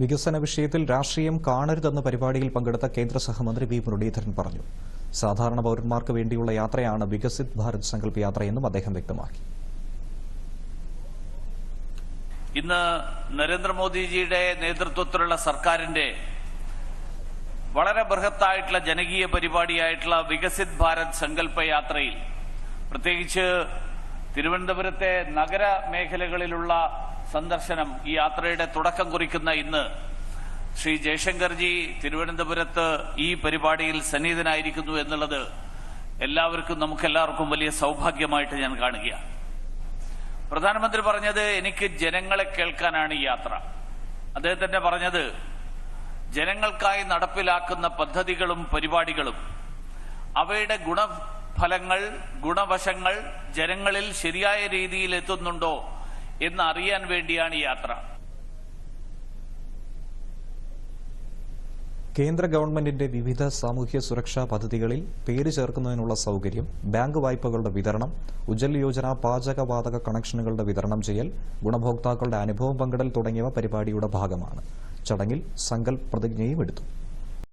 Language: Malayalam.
വികസന വിഷയത്തിൽ രാഷ്ട്രീയം കാണരുതെന്ന പരിപാടിയിൽ പങ്കെടുത്ത കേന്ദ്ര സഹമന്ത്രി വി മുരളീധരൻ പറഞ്ഞു. സാധാരണ പൌരന്മാർക്ക് വേണ്ടിയുള്ള യാത്രയാണ് വികസിത് ഭാരത് സങ്കല്പ് യാത്രയെന്നും അദ്ദേഹം വ്യക്തമാക്കി. ഇന്ന് നരേന്ദ്രമോദിജിയുടെ നേതൃത്വത്തിലുള്ള സർക്കാരിന്റെ വളരെ ബൃഹത്തായിട്ടുള്ള ജനകീയ പരിപാടിയായിട്ടുള്ള വികസിത് ഭാരത് സങ്കല്പ യാത്രയിൽ പ്രത്യേകിച്ച് തിരുവനന്തപുരത്തെ നഗര മേഖലകളിലുള്ള സന്ദർശനം ഈ യാത്രയുടെ തുടക്കം കുറിക്കുന്ന ഇന്ന് ശ്രീ ജയശങ്കർജി തിരുവനന്തപുരത്ത് ഈ പരിപാടിയിൽ സന്നിഹിതനായിരിക്കുന്നു എന്നുള്ളത് എല്ലാവർക്കും നമുക്കെല്ലാവർക്കും വലിയ സൗഭാഗ്യമായിട്ട് ഞാൻ കാണുക പ്രധാനമന്ത്രി പറഞ്ഞത് എനിക്ക് ജനങ്ങളെ കേൾക്കാനാണ് ഈ യാത്ര. അദ്ദേഹം തന്നെ പറഞ്ഞത് ജനങ്ങൾക്കായി നടപ്പിലാക്കുന്ന പദ്ധതികളും പരിപാടികളും അവയുടെ ഗുണഫലങ്ങൾ ഗുണവശങ്ങൾ ജനങ്ങളിൽ ശരിയായ രീതിയിൽ എത്തുന്നുണ്ടോ എന്ന് അറിയാൻ വേണ്ടിയാണ് ഈ യാത്ര. കേന്ദ്ര ഗവൺമെന്റിന്റെ വിവിധ സാമൂഹ്യ സുരക്ഷാ പദ്ധതികളിൽ പേര് ചേർക്കുന്നതിനുള്ള സൌകര്യം ബാങ്ക് വായ്പകളുടെ വിതരണം ഉജ്ജൽ യോജന പാചകവാതക കണക്ഷനുകളുടെ വിതരണം ചെയ്യൽ ഗുണഭോക്താക്കളുടെ അനുഭവം പങ്കിടൽ തുടങ്ങിയവ പരിപാടിയുടെ ഭാഗമാണ്. ചടങ്ങിൽ സങ്കൽപ് പ്രതിജ്ഞയും എടുത്തു.